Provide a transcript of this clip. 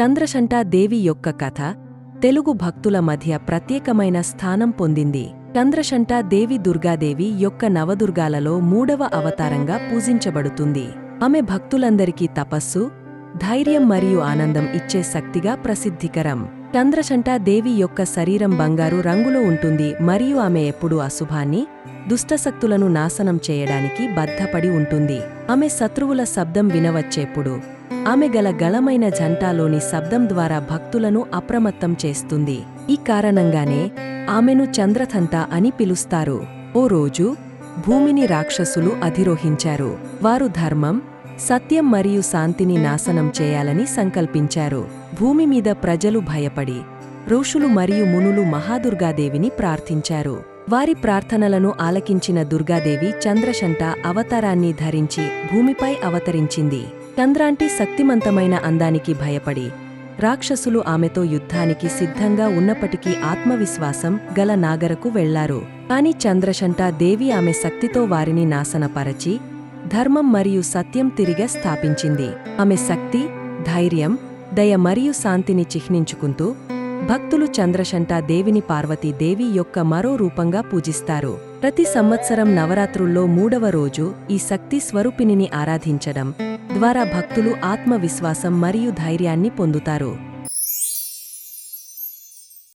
చంద్రశంటా దేవి యొక్క కథ తెలుగు భక్తుల మధ్య ప్రత్యేకమైన స్థానం పొందింది. చంద్రశంటా దేవి దుర్గాదేవి యొక్క నవదుర్గాలలో మూడవ అవతారంగా పూజించబడుతుంది. ఆమె భక్తులందరికీ తపస్సు ధైర్యం మరియు ఆనందం ఇచ్చే శక్తిగా ప్రసిద్ధికరం. చంద్రశంటా దేవి యొక్క శరీరం బంగారు రంగులో ఉంటుంది మరియు ఆమె ఎప్పుడూ అశుభాన్ని దుష్టశక్తులను నాశనం చేయడానికి బద్ధపడి ఉంటుంది. ఆమె శత్రువుల శబ్దం వినవచ్చేప్పుడు ఆమె గల గళమైన జంటాలోని శబ్దం ద్వారా భక్తులను అప్రమత్తం చేస్తుంది. ఈ కారణంగానే ఆమెను చంద్రథంత అని పిలుస్తారు. ఓ రోజు భూమిని రాక్షసులు అధిరోహించారు. వారు ధర్మం సత్యం మరియు శాంతిని నాశనం చేయాలని సంకల్పించారు. భూమి మీద ప్రజలు భయపడి ఋషులు మరియు మునులు మహాదుర్గాదేవిని ప్రార్థించారు. వారి ప్రార్థనలను ఆలకించిన దుర్గాదేవి చంద్రశంట అవతారాన్ని ధరించి భూమిపై అవతరించింది. చంద్రాంటి శక్తిమంతమైన అందానికి భయపడి రాక్షసులు ఆమెతో యుద్ధానికి సిద్ధంగా ఉన్నప్పటికీ ఆత్మవిశ్వాసం గల నాగరకు వెళ్ళారు. కాని చంద్రశంట దేవి ఆమె శక్తితో వారిని నాశనపరచి ధర్మం మరియు సత్యం తిరిగి స్థాపించింది. ఆమె శక్తి ధైర్యం దయ మరియు శాంతిని చిహ్నించుకుంటూ భక్తులు చంద్రశంట దేవిని పార్వతీదేవి యొక్క మరో రూపంగా పూజిస్తారు. ప్రతి సంవత్సరం నవరాత్రుల్లో మూడవ రోజు ఈ శక్తి స్వరూపిణిని ఆరాధించడం ద్వారా భక్తులు ఆత్మవిశ్వాసం మరియు ధైర్యాన్ని పొందుతారు.